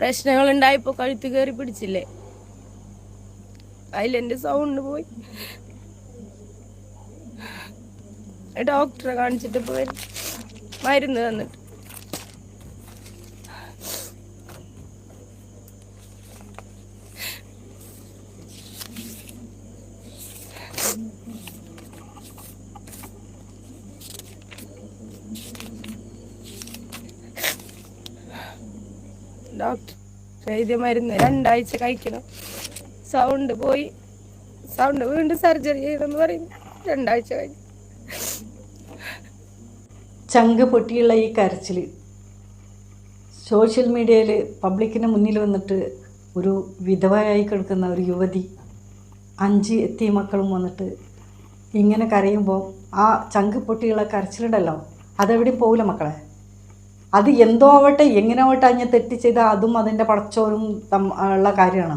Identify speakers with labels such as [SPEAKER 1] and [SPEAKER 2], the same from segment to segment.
[SPEAKER 1] പ്രശ്നങ്ങൾ ഉണ്ടായപ്പോ കഴുത്ത് കയറി പിടിച്ചില്ലേ? അതിലെന്റെ സൗണ്ട് പോയി. ഡോക്ടറെ കാണിച്ചിട്ട് പോയി മരുന്ന് തന്നിട്ട്. ഡോക്ടർ എഴുതിയ മരുന്ന് രണ്ടാഴ്ച കഴിക്കണം. സൗണ്ട് പോയി. സൗണ്ട് വീണ്ടും സർജറി ചെയ്തെന്ന് പറയും രണ്ടാഴ്ച കഴിഞ്ഞു.
[SPEAKER 2] ചങ്ക് പൊട്ടിയുള്ള ഈ കരച്ചിൽ സോഷ്യൽ മീഡിയയിൽ പബ്ലിക്കിന് മുന്നിൽ വന്നിട്ട് ഒരു വിധവയായി കിടക്കുന്ന ഒരു യുവതി അഞ്ച് എത്തിയ മക്കളും വന്നിട്ട് ഇങ്ങനെ കരയുമ്പോൾ ആ ചങ്ക് പൊട്ടിയുള്ള കരച്ചിലുണ്ടല്ലോ അതെവിടെയും പോകില്ല മക്കളെ. അത് എന്തോ ആവട്ടെ എങ്ങനെ ആവട്ടെ അതിനെ തെറ്റ് ചെയ്താൽ അതും അതിന്റെ പടച്ചോരും ഉള്ള കാര്യമാണ്.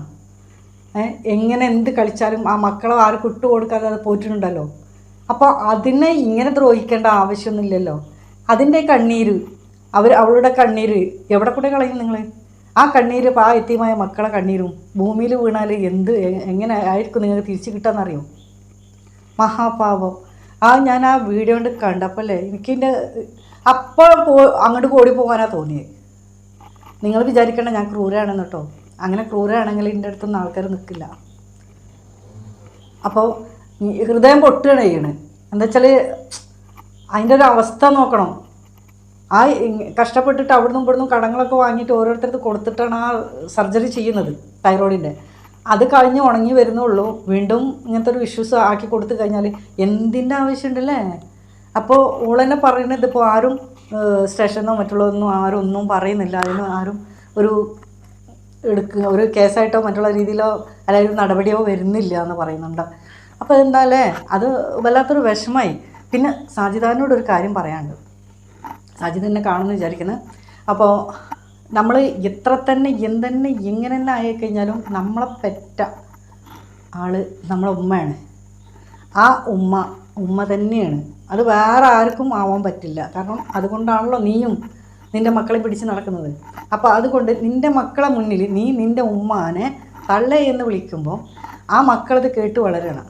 [SPEAKER 2] എങ്ങനെ എന്ത് കളിച്ചാലും ആ മക്കളെ ആരും കുട്ടു കൊടുക്കാതെ അത് പോയിട്ടുണ്ടല്ലോ അപ്പോൾ അതിനെ ഇങ്ങനെ ദ്രോഹിക്കേണ്ട ആവശ്യമൊന്നുമില്ലല്ലോ. അതിന്റെ കണ്ണീര് അവർ അവളുടെ കണ്ണീര് എവിടെ കൂടെ കളയും നിങ്ങൾ ആ കണ്ണീര് ആ എത്തിയമായ മക്കളെ കണ്ണീരും ഭൂമിയിൽ വീണാൽ എന്ത് എങ്ങനെ ആയിരിക്കും നിങ്ങൾക്ക് തിരിച്ചു കിട്ടാമെന്നറിയോ മഹാപാപം ആ ഞാൻ ആ വീഡിയോ കൊണ്ട് കണ്ടപ്പോഴല്ലേ എനിക്കെന്റെ അപ്പോൾ പോ അങ്ങോട്ട് കൂടി പോകാനാണ് തോന്നിയത് നിങ്ങൾ വിചാരിക്കണ ഞാൻ ക്രൂരാണെന്ന് കേട്ടോ. അങ്ങനെ ക്രൂരാണെങ്കിൽ എന്റെ അടുത്തൊന്നും ആൾക്കാർ നിൽക്കില്ല അപ്പോൾ ഹൃദയം പൊട്ടുകയാണ് എന്താ വെച്ചാൽ അതിന്റെ ഒരു അവസ്ഥ നോക്കണം. ആ കഷ്ടപ്പെട്ടിട്ട് അവിടുന്ന് ഇവിടുന്ന് കടങ്ങളൊക്കെ വാങ്ങിയിട്ട് ഓരോരുത്തർക്ക് കൊടുത്തിട്ടാണ് ആ സർജറി ചെയ്യുന്നത് തൈറോയിഡിന്റെ അത് കഴിഞ്ഞ് ഉണങ്ങി വരുന്നുള്ളൂ വീണ്ടും ഇങ്ങനത്തെ ഒരു ഇഷ്യൂസ് ആക്കി കൊടുത്തു കഴിഞ്ഞാൽ എന്തിന്റെ ആവശ്യമുണ്ടല്ലേ? അപ്പോൾ ഓളെന്നെ പറയുന്നത് ഇപ്പോൾ ആരും സ്റ്റേഷനോ മറ്റുള്ളതൊന്നും ആരും ഒന്നും പറയുന്നില്ല. അതിന് ആരും ഒരു എടുക്കുക ഒരു കേസായിട്ടോ മറ്റുള്ള രീതിയിലോ അല്ലെങ്കിൽ ഒരു നടപടിയോ വരുന്നില്ല എന്ന് പറയുന്നുണ്ട്. അപ്പോൾ എന്താല്ലേ? അത് വല്ലാത്തൊരു വിഷമായി. പിന്നെ സാജിദാനോട് ഒരു കാര്യം പറയാനുണ്ട്. സാജിദ് എന്നെ കാണുമെന്ന് വിചാരിക്കുന്നത് അപ്പോൾ നമ്മൾ എത്ര തന്നെ എന്തെന്നെ എങ്ങനെ തന്നെ ആയിക്കഴിഞ്ഞാലും നമ്മളെ പെറ്റ ആൾ നമ്മളെ ഉമ്മയാണ്. ആ ഉമ്മ ഉമ്മ തന്നെയാണ്. അത് വേറെ ആർക്കും ആവാൻ പറ്റില്ല. കാരണം അതുകൊണ്ടാണല്ലോ നീയും നിന്റെ മക്കളെ പിടിച്ച് നടക്കുന്നത്. അപ്പോൾ അതുകൊണ്ട് നിന്റെ മക്കളെ മുന്നിൽ നീ നിന്റെ ഉമ്മാനെ തള്ളേ എന്ന് വിളിക്കുമ്പോൾ ആ മക്കളത് കേട്ട് വളരണം.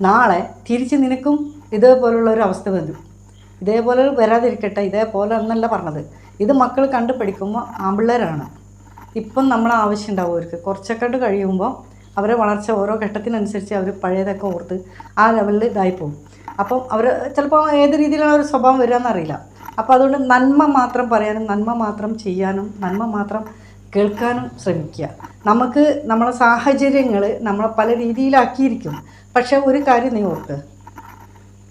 [SPEAKER 2] നാളെ തിരിച്ച് നിനക്കും ഇതേപോലുള്ള ഒരു അവസ്ഥ വരും. ഇതേപോലെ വരാതിരിക്കട്ടെ ഇതേപോലെ എന്നല്ല പറഞ്ഞത്. ഇത് മക്കൾ കണ്ടു പഠിക്കുമ്പോൾ ആമ്പിള്ളേരാണ്. ഇപ്പം നമ്മളെ ആവശ്യം ഉണ്ടാവും അവർക്ക്. കുറച്ചൊക്കെ കഴിയുമ്പോൾ അവരെ വളർച്ച ഓരോ ഘട്ടത്തിനനുസരിച്ച് അവർ പഴയതൊക്കെ ഓർത്ത് ആ ലെവലിൽ ഇതായി പോകും അപ്പം അവർ ചിലപ്പോൾ ഏത് രീതിയിലാണ് ഒരു സ്വഭാവം വരിക എന്നറിയില്ല അപ്പോൾ അതുകൊണ്ട് നന്മ മാത്രം പറയാനും നന്മ മാത്രം ചെയ്യാനും നന്മ മാത്രം കേൾക്കാനും ശ്രമിക്കുക. നമുക്ക് നമ്മളെ സാഹചര്യങ്ങൾ നമ്മളെ പല രീതിയിലാക്കിയിരിക്കും. പക്ഷേ ഒരു കാര്യം നീ ഓർക്ക്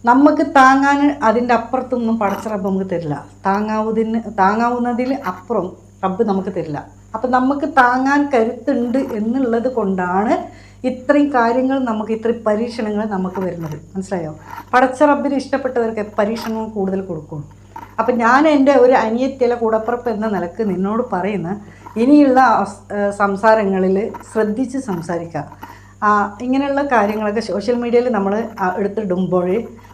[SPEAKER 2] നമുക്ക് താങ്ങാൻ അതിന്റെ അപ്പുറത്തൊന്നും പടച്ച റബ്ബ് നമുക്ക് തരില്ല. താങ്ങാവുന്നതിന് താങ്ങാവുന്നതിൽ അപ്പുറം റബ്ബ് നമുക്ക് തരില്ല. അപ്പം നമുക്ക് താങ്ങാൻ കരുത്തുണ്ട് എന്നുള്ളത് കൊണ്ടാണ് ഇത്രയും കാര്യങ്ങൾ നമുക്ക് ഇത്രയും പരീക്ഷണങ്ങൾ നമുക്ക് വരുന്നത്. മനസ്സിലായോ? പടച്ച റബ്ബിന് ഇഷ്ടപ്പെട്ടവർക്ക് പരീക്ഷണങ്ങൾ കൂടുതൽ കൊടുക്കും. അപ്പം ഞാൻ എന്റെ ഒരു അനിയത്തിലെ കൂടപ്പുറപ്പ് എന്ന നിലയ്ക്ക് നിന്നോട് പറയുന്ന ഇനിയുള്ള സംസാരങ്ങളിൽ ശ്രദ്ധിച്ച് സംസാരിക്കുക. ഇങ്ങനെയുള്ള കാര്യങ്ങളൊക്കെ സോഷ്യൽ മീഡിയയിൽ നമ്മൾ എടുത്തിടുമ്പോൾ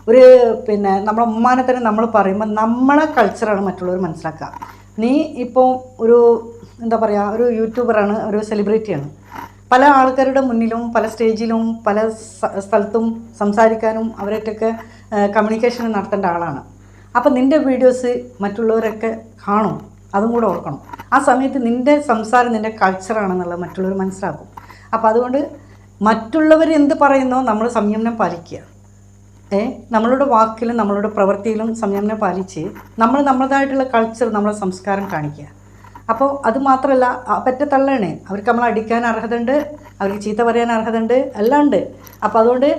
[SPEAKER 2] ഒരു പിന്നെ നമ്മളെ ഉമ്മാനെ തന്നെ നമ്മൾ പറയുമ്പോൾ നമ്മളെ കൾച്ചറാണ് മറ്റുള്ളവർ മനസ്സിലാക്കുക. നീ ഇപ്പോൾ ഒരു എന്താ പറയുക ഒരു യൂട്യൂബറാണ് ഒരു സെലിബ്രിറ്റിയാണ്. പല ആൾക്കാരുടെ മുന്നിലും പല സ്റ്റേജിലും പല സ്ഥലത്തും സംസാരിക്കാനും അവരായിട്ടൊക്കെ കമ്മ്യൂണിക്കേഷൻ നടത്തേണ്ട ആളാണ്. അപ്പം നിന്റെ വീഡിയോസ് മറ്റുള്ളവരൊക്കെ കാണും. അതും കൂടെ ഓർക്കണം. ആ സമയത്ത് നിന്റെ സംസാരം നിന്റെ കൾച്ചറാണെന്നുള്ളത് മറ്റുള്ളവർ മനസ്സിലാക്കും. അപ്പോൾ അതുകൊണ്ട് മറ്റുള്ളവർ എന്ത് പറയുന്നോ നമ്മൾ സംയമനം പാലിക്കുക. നമ്മളുടെ വാക്കിലും നമ്മളുടെ പ്രവൃത്തിയിലും സംയമനം പാലിച്ച് നമ്മൾ നമ്മളതായിട്ടുള്ള കൾച്ചർ നമ്മളെ സംസ്കാരം കാണിക്കുക. അപ്പോൾ അത് മാത്രമല്ല പറ്റ തള്ളാണ് അവർക്ക് നമ്മൾ അടിക്കാൻ അർഹതയുണ്ട് അവർക്ക് ചീത്ത പറയാൻ അർഹതയുണ്ട് എല്ലാം ഉണ്ട്. അപ്പോൾ അതുകൊണ്ട്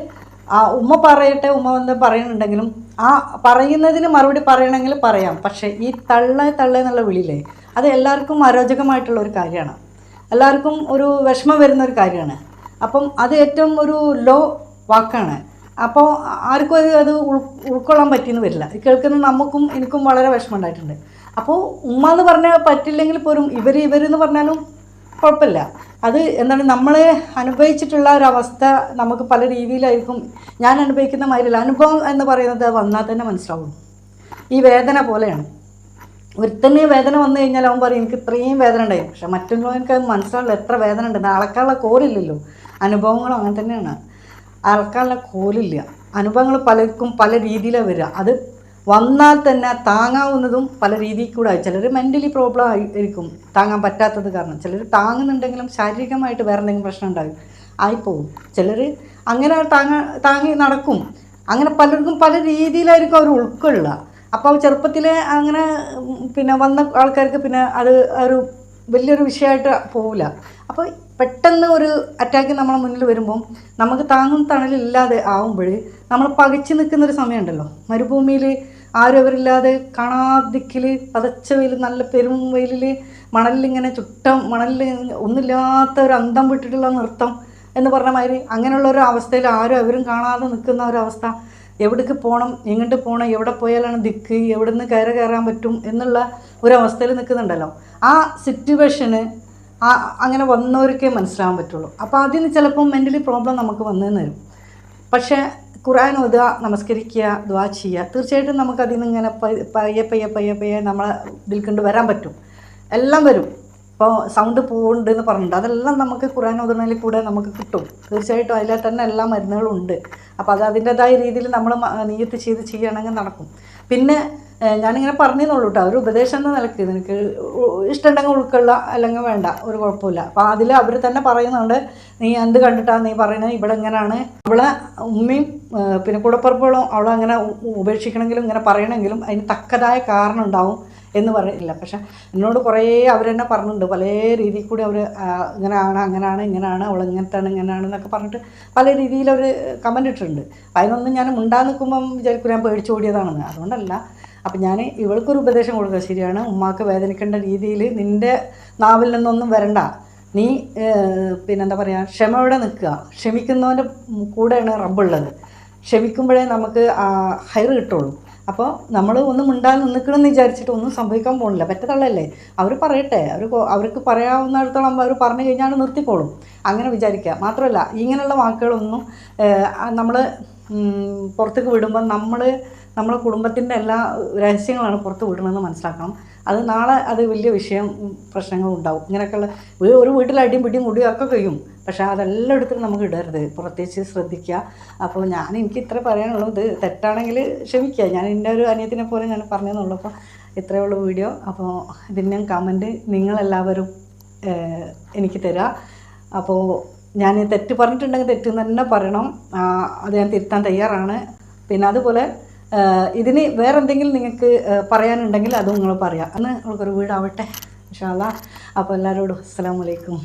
[SPEAKER 2] ആ ഉമ്മ പറയട്ടെ ഉമ്മ വന്ന് പറയുന്നുണ്ടെങ്കിലും ആ പറയുന്നതിന് മറുപടി പറയണമെങ്കിൽ പറയാം. പക്ഷേ ഈ തള്ള തള്ള എന്നുള്ള വിളിയില്ലേ അത് എല്ലാവർക്കും അരോചകമായിട്ടുള്ള ഒരു കാര്യമാണ്. എല്ലാവർക്കും ഒരു വിഷമം വരുന്ന ഒരു കാര്യമാണ്. അപ്പം അത് ഏറ്റവും ഒരു ലോ വാക്കാണ്. അപ്പോൾ ആർക്കും അത് അത് ഉൾ ഉൾക്കൊള്ളാൻ പറ്റിയെന്ന് വരില്ല. കേൾക്കുന്ന നമുക്കും എനിക്കും വളരെ വിഷമമുണ്ടായിട്ടുണ്ട്. അപ്പോൾ ഉമ്മ എന്ന് പറഞ്ഞാൽ പറ്റില്ലെങ്കിൽ പോലും ഇവർ ഇവരെന്ന് പറഞ്ഞാലും കുഴപ്പമില്ല. അത് എന്താണ് നമ്മൾ അനുഭവിച്ചിട്ടുള്ള ഒരു അവസ്ഥ നമുക്ക് പല രീതിയിലായിരിക്കും. ഞാൻ അനുഭവിക്കുന്ന മാതിരില്ല അനുഭവം എന്ന് പറയുന്നത് വന്നാൽ തന്നെ മനസ്സിലാവുള്ളൂ ഈ വേദന പോലെയാണ്. ഒരുത്തന്നെ വേദന വന്നു കഴിഞ്ഞാൽ അവൻ പറയും എനിക്ക് ഇത്രയും വേദന ഉണ്ടായി. പക്ഷെ മറ്റുള്ളവർക്ക് അത് മനസ്സിലാവില്ല എത്ര വേദന ഉണ്ട്? അളക്കാനുള്ള കോറില്ലല്ലോ അനുഭവങ്ങളും അങ്ങനെ തന്നെയാണ്. അളക്കാനുള്ള കോലില്ല. അനുഭവങ്ങൾ പലർക്കും പല രീതിയിലാണ് വരിക. അത് വന്നാൽ തന്നെ താങ്ങാവുന്നതും പല രീതിയിൽ കൂടെ ചിലർ മെന്റലി പ്രോബ്ലം ആയിരിക്കും. താങ്ങാൻ പറ്റാത്തത് കാരണം. ചിലർ താങ്ങുന്നുണ്ടെങ്കിലും ശാരീരികമായിട്ട് വേറെ എന്തെങ്കിലും പ്രശ്നം ഉണ്ടാകും. ആയിപ്പോവും. ചിലർ അങ്ങനെ താങ്ങ താങ്ങി നടക്കും. അങ്ങനെ പലർക്കും പല രീതിയിലായിരിക്കും അവർ ഉൾക്കൊള്ളുക. അപ്പോൾ ചെറുപ്പത്തിലെ അങ്ങനെ പിന്നെ വന്ന ആൾക്കാർക്ക് പിന്നെ അത് ഒരു വലിയൊരു വിഷയമായിട്ട് പോവില്ല. അപ്പോൾ പെട്ടെന്ന് ഒരു അറ്റാക്ക് നമ്മളെ മുന്നിൽ വരുമ്പം നമുക്ക് താങ്ങും തണലില്ലാതെ ആവുമ്പോൾ നമ്മൾ പകച്ചു നിൽക്കുന്ന ഒരു സമയമുണ്ടല്ലോ. മരുഭൂമിയിൽ ആരും അവരില്ലാതെ കാണാതിക്കിൽ പതച്ച വെയിൽ നല്ല പെരും വെയിലിൽ മണലിലിങ്ങനെ ചുട്ടം മണലിൽ ഒന്നുമില്ലാത്ത ഒരു അന്തം വിട്ടിട്ടുള്ള നൃത്തം എന്ന് പറഞ്ഞ മാതിരി അങ്ങനെയുള്ള ഒരു അവസ്ഥയിൽ ആരും അവരും കാണാതെ നിൽക്കുന്ന ഒരവസ്ഥ എവിടേക്ക് പോകണം എങ്ങോട്ട് പോകണം എവിടെ പോയാലാണ് ദിക്ക് എവിടെ നിന്ന് കയറി കയറാൻ പറ്റും എന്നുള്ള ഒരു അവസ്ഥയിൽ നിൽക്കുന്നുണ്ടല്ലോ. ആ സിറ്റുവേഷന് അങ്ങനെ വന്നവർക്കേ മനസ്സിലാവാൻ പറ്റുള്ളൂ. അപ്പോൾ അതിന് ചിലപ്പം മെന്റലി പ്രോബ്ലം നമുക്ക് വന്നെന്ന് വരും. പക്ഷേ ഖുറാൻ ഓതുക നമസ്കരിക്കുക ദ്വാ ചെയ്യുക തീർച്ചയായിട്ടും നമുക്ക് അതിൽ നിന്ന് ഇങ്ങനെ പയ്യെ പയ്യെ പയ്യെ പയ്യെ നമ്മളെ ഇതിൽ കൊണ്ട് വരാൻ പറ്റും. എല്ലാം വരും. ഇപ്പോൾ സൗണ്ട് പോകുന്നുണ്ട് എന്ന് പറഞ്ഞിട്ടുണ്ട്. അതെല്ലാം നമുക്ക് ഖുറാൻ ഓതുന്നതിൽ കൂടെ നമുക്ക് കിട്ടും. തീർച്ചയായിട്ടും അതിലെ തന്നെ എല്ലാ മരുന്നുകളും ഉണ്ട്. അപ്പോൾ അത് അതിന്റെതായ രീതിയിൽ നമ്മൾ നീയത്ത് ചെയ്ത് ചെയ്യുകയാണെങ്കിൽ നടക്കും. പിന്നെ ഞാനിങ്ങനെ പറഞ്ഞെന്നുള്ളൂ കേട്ടോ ഒരു ഉപദേശം എന്ന നിലയ്ക്ക് നിനക്ക് ഇഷ്ടമുണ്ടെങ്കിൽ ഉൾക്കൊള്ള അല്ലെങ്കിൽ വേണ്ട ഒരു കുഴപ്പമില്ല. അപ്പോൾ അതിൽ അവർ തന്നെ പറയുന്നുണ്ട് നീ എന്ത് കണ്ടിട്ടാണ് നീ പറയുന്നത് ഇവിടെ ഇങ്ങനെയാണ് അവളെ ഉമ്മയും പിന്നെ കൂടപ്പുറപ്പുകളും അവളെ അങ്ങനെ ഉപേക്ഷിക്കണമെങ്കിലും ഇങ്ങനെ പറയണമെങ്കിലും അതിന് തക്കതായ കാരണം ഉണ്ടാവും. എന്ന് പറയില്ല പക്ഷെ എന്നോട് കുറേ അവർ തന്നെ പറഞ്ഞിട്ടുണ്ട്. പല രീതിയിൽ കൂടി അവർ ഇങ്ങനെയാണ് അങ്ങനെയാണ് ഇങ്ങനെയാണ് അവൾ ഇങ്ങനത്താണ് ഇങ്ങനെയാണ് എന്നൊക്കെ പറഞ്ഞിട്ട് പല രീതിയിൽ അവർ കമന്റ് ഇട്ടിട്ടുണ്ട്. അതിനൊന്നും ഞാൻ മുണ്ടാ നിൽക്കുമ്പം വിചാരിക്കും ഞാൻ പേടിച്ച് ഓടിയതാണെന്ന്. അതുകൊണ്ടല്ല. അപ്പം ഞാൻ ഇവൾക്കൊരു ഉപദേശം കൊടുക്കുക. ശരിയാണ് ഉമ്മാക്ക് വേദനിക്കേണ്ട രീതിയിൽ നിന്റെ നാവിൽ നിന്നൊന്നും വരണ്ട. നീ പിന്നെന്താ പറയുക ക്ഷമയോടെ നിൽക്കുക. ക്ഷമിക്കുന്നവന്റെ കൂടെയാണ് റബ്ബുള്ളത്. ക്ഷമിക്കുമ്പോഴേ നമുക്ക് ഹയർ കിട്ടുള്ളൂ. അപ്പോൾ നമ്മൾ ഒന്നും മിണ്ടാതെ നിൽക്കണമെന്ന് വിചാരിച്ചിട്ട് ഒന്നും സംഭവിക്കാൻ പോകുന്നില്ല. പറ്റത്തുള്ളല്ലേ അവർ പറയട്ടെ. അവർ അവർക്ക് പറയാവുന്നിടത്തോളം അവർ പറഞ്ഞു കഴിഞ്ഞാൽ നിർത്തിക്കോളും. അങ്ങനെ വിചാരിക്കുക മാത്രമല്ല ഇങ്ങനെയുള്ള വാക്കുകളൊന്നും നമ്മൾ പുറത്തേക്ക് വിടുമ്പോൾ നമ്മൾ നമ്മളെ കുടുംബത്തിന്റെ എല്ലാ രഹസ്യങ്ങളാണ് പുറത്ത് വിടണമെന്ന് മനസ്സിലാക്കണം. അത് നാളെ അത് വലിയ വിഷയം പ്രശ്നങ്ങളും ഉണ്ടാവും. ഇങ്ങനെയൊക്കെയുള്ള ഒരു വീട്ടിൽ അടിയും പിടിയും മുടിയും കഴിയും. പക്ഷേ അതെല്ലാം എടുത്തിട്ട് നമുക്ക് ഇടരുത്. പ്രത്യേകിച്ച് ശ്രദ്ധിക്കുക. അപ്പോൾ ഞാൻ എനിക്ക് ഇത്ര പറയാനുള്ളത് തെറ്റാണെങ്കിൽ ക്ഷമിക്കുക. ഞാൻ എന്റെ ഒരു അനിയത്തിനെ പോലെ ഞാൻ പറഞ്ഞതെന്നുള്ളൂ അപ്പോൾ ഇത്രയേ ഉള്ളൂ വീഡിയോ. അപ്പോൾ ഇതിന്റെ കമന്റ് നിങ്ങളെല്ലാവരും എനിക്ക് തരിക അപ്പോൾ ഞാൻ തെറ്റ് പറഞ്ഞിട്ടുണ്ടെങ്കിൽ തെറ്റ് തന്നെ പറയണം. അത് ഞാൻ തിരുത്താൻ തയ്യാറാണ്. പിന്നെ അതുപോലെ ഇതിന് വേറെ എന്തെങ്കിലും നിങ്ങൾക്ക് പറയാനുണ്ടെങ്കിൽ അതും നിങ്ങൾ പറയാം. അന്ന് നമുക്കൊരു വീടാവട്ടെ ഇൻഷാല്ല അപ്പോൾ എല്ലാവരോടും അസ്സാം അലൈക്കും.